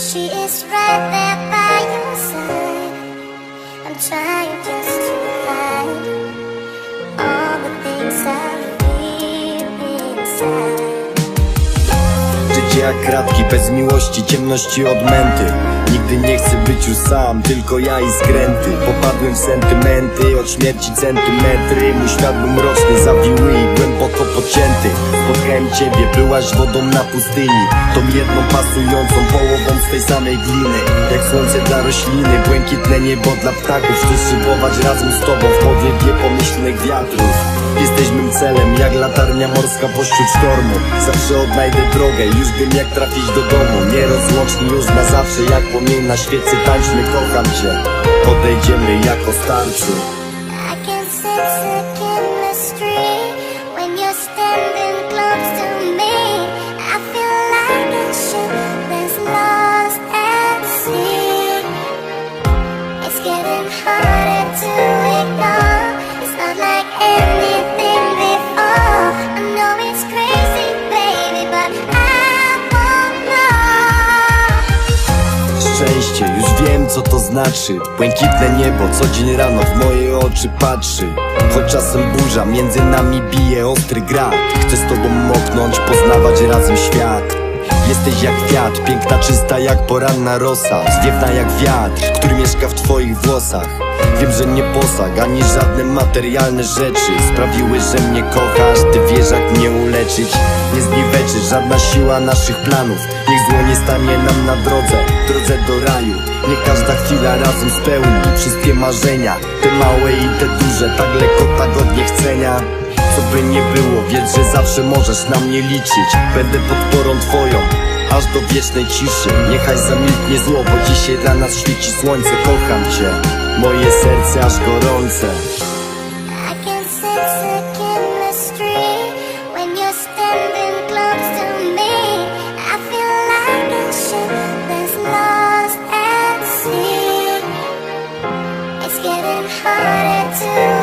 She is right there by your side. I'm trying. Jak kratki, bez miłości, ciemności odmęty. Nigdy nie chcę być już sam, tylko ja i skręty. Popadłem w sentymenty, od śmierci centymetry. Mój świat był mroczny, zawiły i głęboko pocięty Spotkałem ciebie, byłaś wodą na pustyni. Tą jedną pasującą połową z tej samej gliny. Jak słońce dla rośliny, błękitne niebo dla ptaków. Chcę szybować razem z tobą w powiewie pomyślnych wiatrów Jak latarnia morska pośród sztormu Zawsze odnajdę drogę, już wiem jak trafić do domu. Nierozłączni już na zawsze, jak płomień na świecy Tańczmy, kocham cię, podejdziemy jako starcy I can sense the chemistry Szczęście, już wiem co to znaczy. Błękitne niebo, co dzień rano w moje oczy patrzy. Choć czasem burza, między nami bije ostry grat Chcę z tobą moknąć, poznawać razem świat. Jesteś jak kwiat, piękna, czysta jak poranna rosa. Zwiewna jak wiatr, który mieszka w twoich włosach. Wiem, że nie posag, ani żadne materialne rzeczy. Sprawiły, że mnie kochasz, ty wiesz jak mnie uleczyć. Nie zniweczy żadna siła naszych planów. Niech zło nie stanie nam na drodze, drodze do raju. Niech każda chwila razem spełni wszystkie marzenia. Te małe i te duże, tak lekko, tak od niechcenia. Co by nie było, wiedz, że zawsze możesz na mnie liczyć. Będę podporą twoją, aż do wiecznej ciszy. Niechaj zamilknie zło, bo dzisiaj dla nas świeci słońce. Kocham cię, moje serce aż gorące harder to